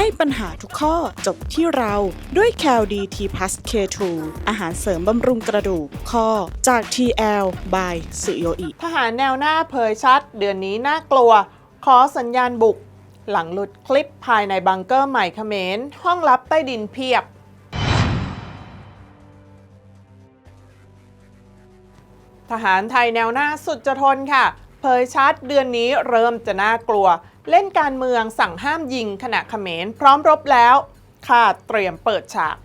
ให้ปัญหาทุกข้อจบที่เราด้วย c a l d t p l u s K2 อาหารเสริมบำรุงกระดูกข้อจาก TL by สุโยอิทหารแนวหน้าเผยชัด เดือนนี้น่ากลัว ขอสัญญาณบุก หลังหลุดคลิปภายในบังเกอร์ใหม่เขมรห้องลับใต้ดินเพียบทหารไทยแนวหน้าสุดจะทนค่ะ เผยชัดเดือนนี้เริ่มจะน่ากลัว เล่นการเมืองสั่งห้ามยิงขณะเขมรพร้อมรบแล้วข้าเตรียมเปิดฉาก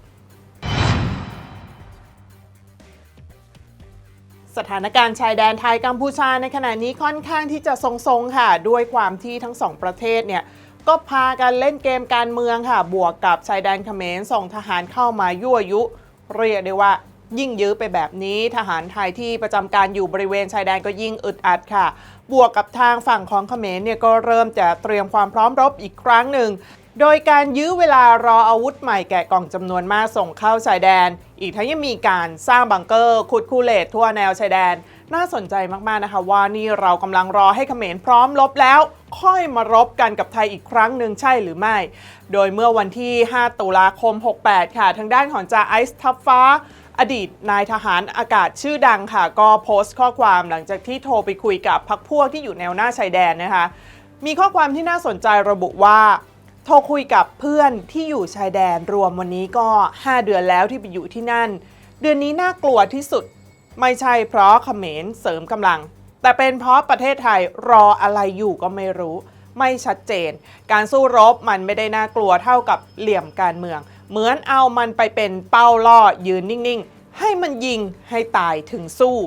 สถานการณ์ชายแดนไทยกัมพูชาในขณะนี้ค่อนข้างที่จะทรงๆค่ะ ด้วยความที่ทั้งสองประเทศเนี่ยก็พากันเล่นเกมการเมืองค่ะ บวกกับชายแดนเขมรส่งทหารเข้ามายั่วยุ เรียกได้ว่า ยิ่งยื้อไปแบบนี้ ทหารไทยที่ประจำการอยู่บริเวณชายแดนก็ยิ่งอึดอัดค่ะ บวกกับทางฝั่งของเขมรเนี่ยก็เริ่มจะเตรียมความพร้อมรบอีกครั้งหนึ่งโดยการยื้อเวลารออาวุธใหม่แกะกล่องจำนวนมากส่งเข้าชายแดน อีกทั้งยังมีการสร้างบังเกอร์ขุดคูเลตทั่วแนวชายแดน น่าสนใจมากๆนะคะว่านี่เรากำลังรอให้เขมรพร้อมรบแล้ว ค่อยมารบกันกับไทยอีกครั้งหนึ่งใช่หรือไม่ โดยเมื่อวันที่ 5 ตุลาคม 68 ค่ะ ทางด้านของจ่าไอซ์ทับฟ้า อดีตนายทหารอากาศชื่อดังค่ะ ก็โพสต์ข้อความหลังจากที่โทรไปคุยกับพักพวกที่อยู่แนวหน้าชายแดนนะคะ มีข้อความที่น่าสนใจระบุว่าโทรคุยกับเพื่อนที่อยู่ชายแดนรวมวันนี้ก็ 5 เดือนแล้วที่ไปอยู่ที่นั่น เดือนนี้น่ากลัวที่สุด ไม่ใช่เพราะเขมรเสริมกำลัง แต่เป็นเพราะประเทศไทยรออะไรอยู่ก็ไม่รู้ ไม่ชัดเจน การสู้รบมันไม่ได้น่ากลัวเท่ากับเหลี่ยมการเมือง เหมือนเอามันไปเป็นเป้าล่อยืนนิ่งๆ ให้มันยิงให้ตายถึงสู้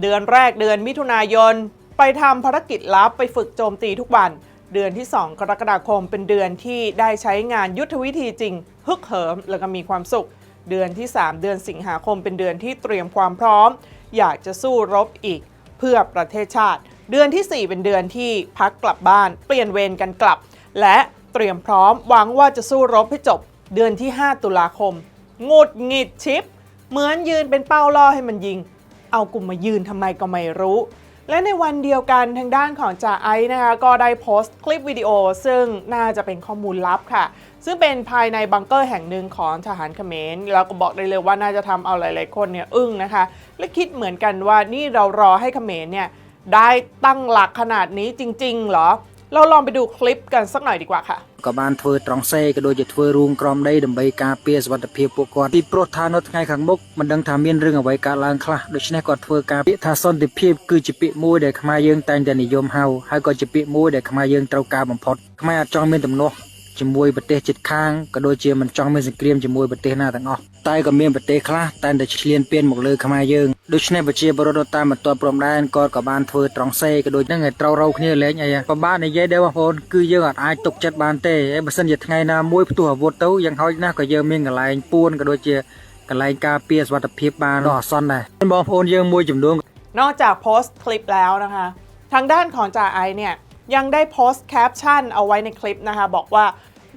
เดือนแรกเดือนมิถุนายน ไปทำภารกิจลับไปฝึกโจมตีทุกวัน เดือนที่ 2 กรกฎาคมเป็นเดือนที่ได้ใช้งานยุทธวิธีจริง ฮึกเหิมแล้วก็มีความสุข เดือนที่ 3 เดือนสิงหาคมเป็นเดือนที่เตรียมความพร้อม อยากจะสู้รบอีก เพื่อประเทศชาติ เดือนทีสี่4 เป็นเดือนที่พักกลับบ้าน เปลี่ยนเวรกันกลับ และเตรียมพร้อมหวังว่าจะสู้รบให้จบ เดือนที่ 5 ตุลาคมหงุดหงิดชิป เหมือนยืนเป็นเป้าล่อให้มันยิง เอากลุ่มมายืนทำไมก็ไม่รู้ และในวันเดียวกันทางด้านของจ่าไอซ์นะคะก็ได้โพสต์คลิปวิดีโอ ซึ่งน่าจะเป็นข้อมูลลับค่ะ ซึ่งเป็นภายในบังเกอร์แห่งหนึ่งของทหารเขมรแล้วก็บอกได้เลยว่าน่าจะทำเอาหลาย ๆ คนเนี่ยอึ้งนะคะ และคิดเหมือนกันว่านี่เรารอให้เขมรเนี่ยได้ตั้งหลักขนาดนี้จริง ๆ เหรอ เราลองไปดูคลิปกันสักหน่อยดีกว่าค่ะ ក៏បានធ្វើត្រង់សេក៏ដូចជាធ្វើរួមក្រមដីដើម្បីការពារសុវត្ថិភាពពួកគាត់ពីព្រោះថានៅថ្ងៃខាងមុខមិនដឹងថាមានរឿងអ្វីកើតឡើងខ្លះដូច្នេះគាត់ធ្វើការពាក្យថាសន្តិភាពគឺជាពាក្យមួយដែលខ្មែរយើងតែងតែនិយមហៅហើយក៏ជាពាក្យមួយដែលខ្មែរយើងត្រូវការបំផុតខ្មែរអាចចង់មានទំនាស់ ជាមួយប្រទេសជិតខាងក៏ដូចជាមិនចង់មានសង្គ្រាមជាមួយប្រទេសណាទាំងអស់តែក៏មានប្រទេសខ្លះតែងតែឈ្លានពានមកលើខ្មែរយើងដូច្នេះប្រជាពលរដ្ឋនៅតាមបន្ទាត់ព្រំដែនគាត់ក៏បានធ្វើត្រង់សេក៏ដូចនឹងឲ្យត្រូវរោគ្នាលេងអីក៏បាននិយាយដែរបងប្អូនគឺយើងអាចអាចទុកចិត្តបានទេហើយបើសិនជាថ្ងៃណាមួយផ្ទុះអាវុធទៅយ៉ាងហោចណាស់ក៏យើងមានកន្លែងពួនក៏ដូចជាកន្លែងការពារសុវត្ថិភាពបានដល់អាសន្នដែរបងប្អូនយើងមួយចំនួន นอกจากโพสต์คลิปแล้วนะคะ ทางด้านของจ่าไอเนี่ย ยังได้โพสต์แคปชั่นเอาไว้ในคลิปนะคะ บอกว่า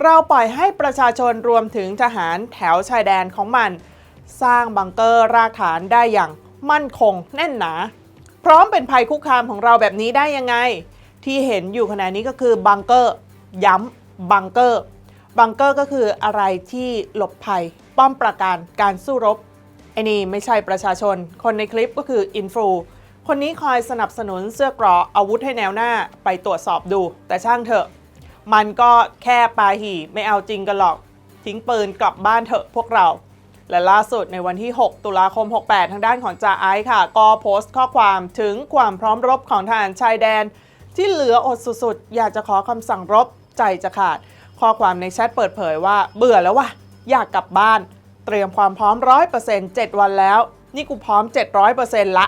เราปล่อยให้ประชาชนรวมถึงทหารแถวชายแดนของมัน สร้างบังเกอร์รากฐานได้อย่างมั่นคงแน่นหนา พร้อมเป็นภัยคุกคามของเราแบบนี้ได้ยังไง ที่เห็นอยู่ขณะนี้ก็คือบังเกอร์ ย้ำบังเกอร์บังเกอร์ก็คืออะไรที่หลบภัย ป้อมปราการการสู้รบไอ้นี่ไม่ใช่ประชาชน คนในคลิปก็คืออินฟลู คนนี้คอยสนับสนุนเสื้อเกราะอาวุธให้แนวหน้าไปตรวจสอบดู แต่ช่างเถอะ มันก็แค่ปาหี่ไม่เอาจริงกันหรอกทิ้งปืนกลับบ้านเถอะพวกเรา และล่าสุดในวันที่ 6 ตุลาคม 68 ทางด้านของจ่าไอซ์ค่ะ ก็โพสต์ข้อความถึงความพร้อมรบของทหารชายแดน ที่เหลืออดสุดๆ อยากจะขอคำสั่งรบใจจะขาด ข้อความในแชทเปิดเผยว่า เบื่อแล้วว่ะอยากกลับบ้าน เตรียมความพร้อม 100% 7 วันแล้ว นี่กูพร้อม 700%ละ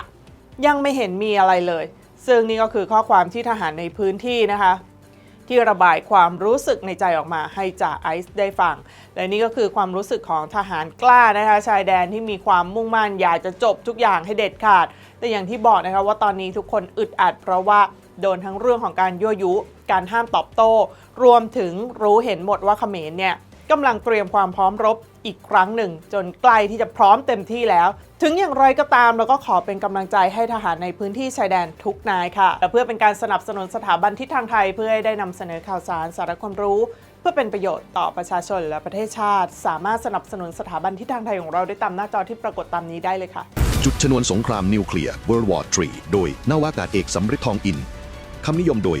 ยังไม่เห็นมีอะไรเลย ซึ่งนี่ก็คือข้อความที่ทหารในพื้นที่นะคะ ที่ระบายความรู้สึกในใจออกมาให้จ่าไอซ์ได้ฟัง และนี่ก็คือความรู้สึกของทหารกล้านะคะ ชายแดนที่มีความมุ่งมั่นอยากจะจบทุกอย่างให้เด็ดขาด แต่อย่างที่บอกนะคะว่าตอนนี้ทุกคนอึดอัด เพราะว่าโดนทั้งเรื่องของการยั่วยุ การห้ามตอบโต้ รวมถึงรู้เห็นหมดว่าเขมรเนี่ยกำลังเตรียมความพร้อมรบ อีกครั้งหนึ่ง จนใกล้ที่จะพร้อมเต็มที่แล้ว ถึงอย่างไรก็ตามเราก็ขอเป็นกำลังใจให้ทหารในพื้นที่ชายแดนทุกนายค่ะ และเพื่อเป็นการสนับสนุนสถาบันทิศทางไทย เพื่อให้ได้นำเสนอข่าวสารสาระความรู้ เพื่อเป็นประโยชน์ต่อประชาชนและประเทศชาติ สามารถสนับสนุนสถาบันทิศทางไทยของเราได้ตามหน้าจอที่ปรากฏตามนี้ได้เลยค่ะ จุดชนวนสงครามนิวเคลียร์ World War III โดยนาวากาศเอกสำริดทองอินคำนิยมโดย